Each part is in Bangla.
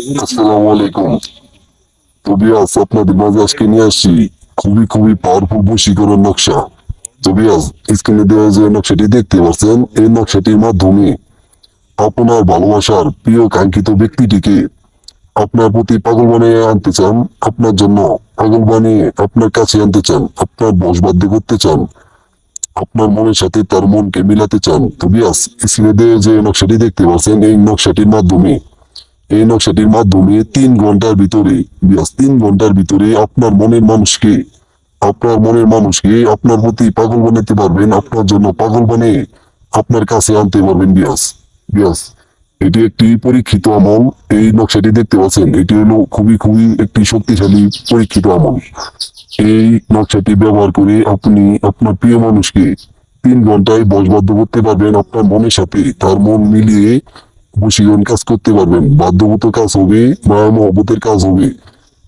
আসসালামু আলাইকুম। তো বিয়াস আপনাদের আজকে নিয়ে আসছি। খুবই খুবই পাওয়ারফুল বশীকরণ নকশা। তো স্ক্রিনে দেওয়া যে নকশাটি দেখতে পাচ্ছেন, এই নকশাটির মাধ্যমে আপনার ভালোবাসার প্রিয় কাঙ্ক্ষিত ব্যক্তিটিকে আপনার প্রতি পাগল বানিয়ে আনতে চান, আপনার জন্য পাগল বানিয়ে আপনার কাছে আনতে চান, আপনার বসবাদ্য করতে চান, আপনার মনের সাথে তার মনকে মিলাতে চান। তো বিয়াস স্ক্রিনে দেওয়া যে নকশাটি দেখতে পাচ্ছেন, এই নকশাটির মাধ্যমে এই নকশাটির মাধ্যমে তিন ঘণ্টার ভিতরে তিন ঘণ্টার ভিতরে আপনার মনের মানুষকে, আপনার মনের মানুষকে আপনার প্রতি পাগল বানাতে পারবেন, আপনার জন্য পাগল বানিয়ে আপনার কাছে আনতে পারবেন, বিয়াস। বিয়াস, এটি একটি পরীক্ষিত আমল, এই নকশাটি দেখতে পাচ্ছেন, এটি হলো খুবই খুবই একটি শক্তিশালী পরীক্ষিত আমল। এই নকশাটি ব্যবহার করে আপনি আপনার প্রিয় মানুষকে তিন ঘন্টায় বসবাদ্য করতে পারবেন আপনার মনের সাথে, তার মন মিলিয়ে বসীকরণ কাজ করতে পারবেন। বাধ্যগত কাজ হবে মায়া মহব্বতের কাজ হবে।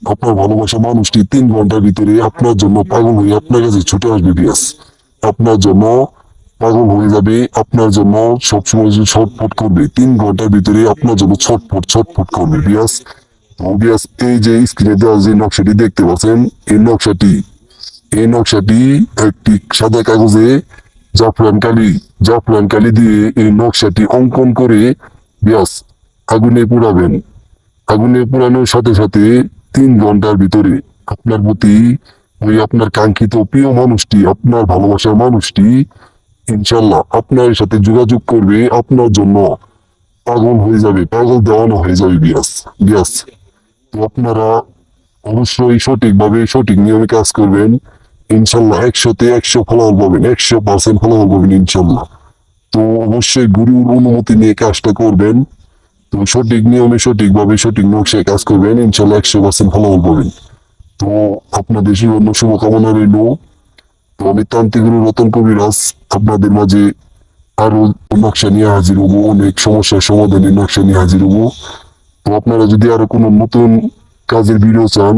আপনার ভালোবাসা মানুষটি তিন ঘণ্টার ভিতরে আপনার জন্য পাগল হয়ে আপনার কাছে ছুটে আসবে, বিয়াস। আপনার জন্য পাগল হয়ে যাবে, আপনার জন্য সবসময় ছটফট করবে, তিন ঘণ্টার ভিতরে আপনার জন্য ছটফট ছটফট করবে, বিয়াস। তো বিয়াস, এই যে স্ক্রিনে দেওয়া যে নকশাটি দেখতে পাচ্ছেন, এই নকশাটি এই নকশাটি একটি সাদা কাগজে জাফরান কালি জাফরান কালি দিয়ে এই নকশাটি অঙ্কন করে ব্যাস আগুনে পোড়াবেন। আগুনে পোড়ানোর সাথে সাথে তিন ঘণ্টার ভিতরে আপনার প্রতি ওই আপনার কাঙ্ক্ষিত প্রিয় মানুষটি, আপনার ভালোবাসার মানুষটি ইনশাল্লাহ আপনার সাথে যোগাযোগ করবে, আপনার জন্য পাগল হয়ে যাবে, পাগল দেওয়ানো হয়ে যাবে বিয়াস বিয়াস তো আপনারা অবশ্যই সঠিকভাবে সঠিক নিয়মে কাজ করবেন। ইনশাল্লাহ একশোতে একশো ফলাফল পাবেন, একশো পার্সেন্ট ফলাফল পাবেন ইনশাল্লাহ তো অবশ্যই গুরুর অনুমতি নিয়ে কাজটা করবেন। তো সঠিক নিয়মে সঠিকভাবে সঠিক নকশায় কাজ করবেন। ইনশাল্লাহ একশো পার্সেন্ট ফলাফল পাবেন তো আপনাদের জীবন শুভকামনা রইল। তো আমি তান্ত্রিক গুরু রতন কবিরাজ, আপনাদের মাঝে আরও নকশা নিয়ে হাজির হব। অনেক সমস্যার সমাধানের নকশা নিয়ে হাজির হব। তো আপনারা যদি আরও কোনো নতুন কাজের ভিডিও চান,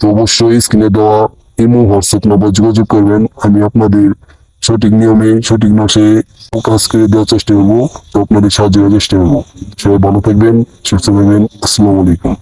তো অবশ্যই স্ক্রিনে দেওয়া ইমো, হোয়াটসঅ্যাপ নাম্বার যোগাযোগ করবেন। আমি আপনাদের সঠিক নিয়মে, সঠিক নকশে করে দেওয়ার চেষ্টা করব। তো আপনাদের সাহায্য করার চেষ্টা করব। সবাই ভালো থাকবেন, সুস্থ থাকবেন। আসসালামু আলাইকুম।